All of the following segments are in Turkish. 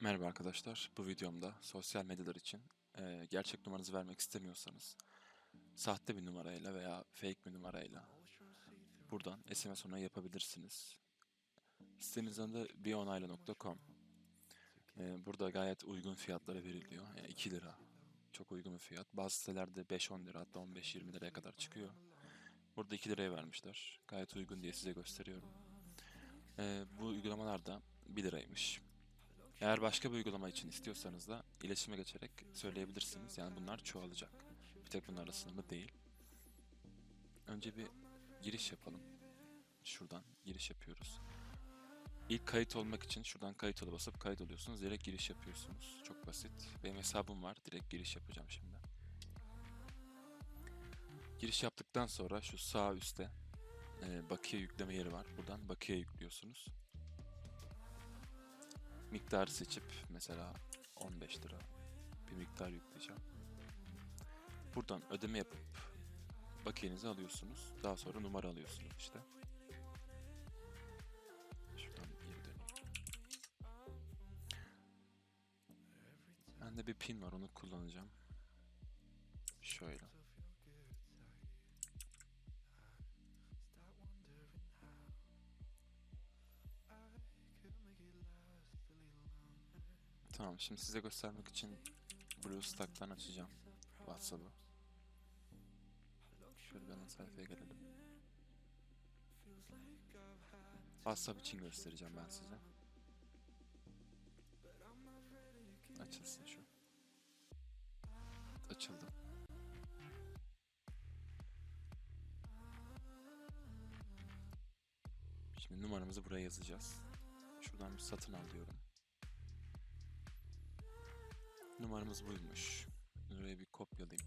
Merhaba arkadaşlar. Bu videomda sosyal medyalar için eee, gerçek numaranızı vermek istemiyorsanız sahte bir numarayla veya fake bir numarayla buradan SMS onayı yapabilirsiniz. Sitemizin adı bionayla.com Eee, Burada gayet uygun fiyatlara veriliyor. Yani 2 lira. Çok uygun bir fiyat. Bazı sitelerde 5-10 lira hatta 15-20 liraya kadar çıkıyor. Burada 2 liraya vermişler. Gayet uygun diye size gösteriyorum. Eee, bu uygulamalar da 1 liraymış. Eğer başka bir uygulama için istiyorsanız da iletişime geçerek söyleyebilirsiniz. Yani bunlar çoğalacak. Bir tek bunlarla sınırlı değil. Önce bir giriş yapalım. Şuradan giriş yapıyoruz. İlk kayıt olmak için şuradan kayıt ola basıp kayıt oluyorsunuz. Direkt giriş yapıyorsunuz. Çok basit. Benim hesabım var. Direkt giriş yapacağım şimdi. Giriş yaptıktan sonra şu sağ üstte e, bakiye yükleme yeri var. Buradan bakiye yüklüyorsunuz miktarı seçip mesela 15 lira bir miktar yükleyeceğim. Buradan ödeme yapıp bakiyenizi alıyorsunuz. Daha sonra numara alıyorsunuz işte. Şuradan geri döneyim. Bende bir pin var onu kullanacağım. Şöyle. Tamam şimdi size göstermek için BlueStack'tan açacağım WhatsApp'ı. Şöyle ana sayfaya gelelim. WhatsApp için göstereceğim ben size. Açılsın şu. Açıldı. Şimdi numaramızı buraya yazacağız. Şuradan bir satın al diyorum. Numaramız buymuş. Buraya bir kopyalayayım.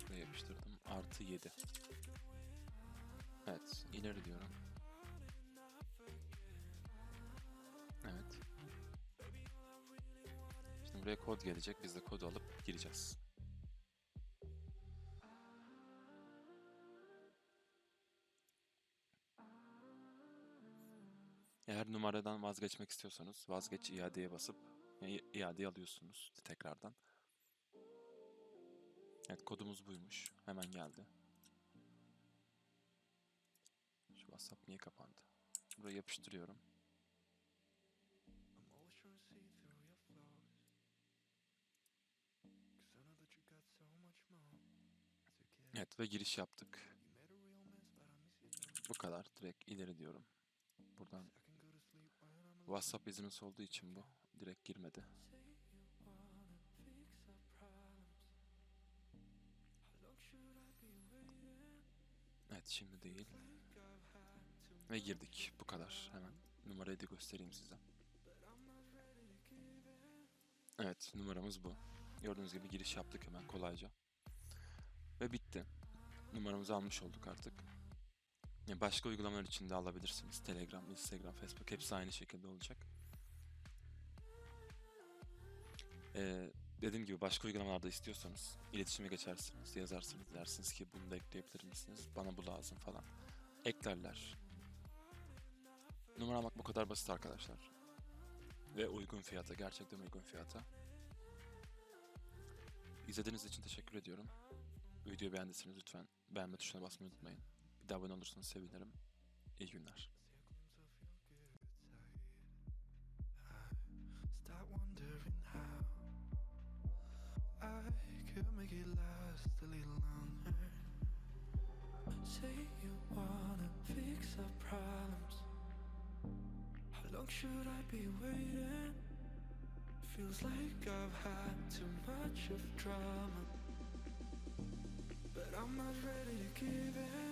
Buraya yapıştırdım. Artı 7. Evet. ileri diyorum. Evet. Şimdi buraya kod gelecek. Biz de kodu alıp gireceğiz. Eğer numaradan vazgeçmek istiyorsanız vazgeç iadeye basıp iade alıyorsunuz tekrardan. Evet kodumuz buymuş. Hemen geldi. Şu WhatsApp niye kapandı? Buraya yapıştırıyorum. Evet ve giriş yaptık. Bu kadar. Direkt ileri diyorum. Buradan. WhatsApp iznimiz olduğu için bu. Direkt girmedi. Evet şimdi değil. Ve girdik. Bu kadar. Hemen numarayı da göstereyim size. Evet numaramız bu. Gördüğünüz gibi giriş yaptık hemen kolayca. Ve bitti. Numaramızı almış olduk artık. Başka uygulamalar için de alabilirsiniz. Telegram, Instagram, Facebook hepsi aynı şekilde olacak. Ee, dediğim gibi başka uygulamalarda istiyorsanız iletişime geçersiniz, yazarsınız, dersiniz ki bunu da ekleyebilir misiniz? Bana bu lazım falan. Eklerler. Numara almak bu kadar basit arkadaşlar. Ve uygun fiyata, gerçekten uygun fiyata. İzlediğiniz için teşekkür ediyorum. Videoyu beğendiyseniz lütfen beğenme tuşuna basmayı unutmayın. Bir de abone olursanız sevinirim. İyi günler. Last a little longer. Say you wanna fix our problems. How long should I be waiting? Feels like I've had too much of drama. But I'm not ready to give in.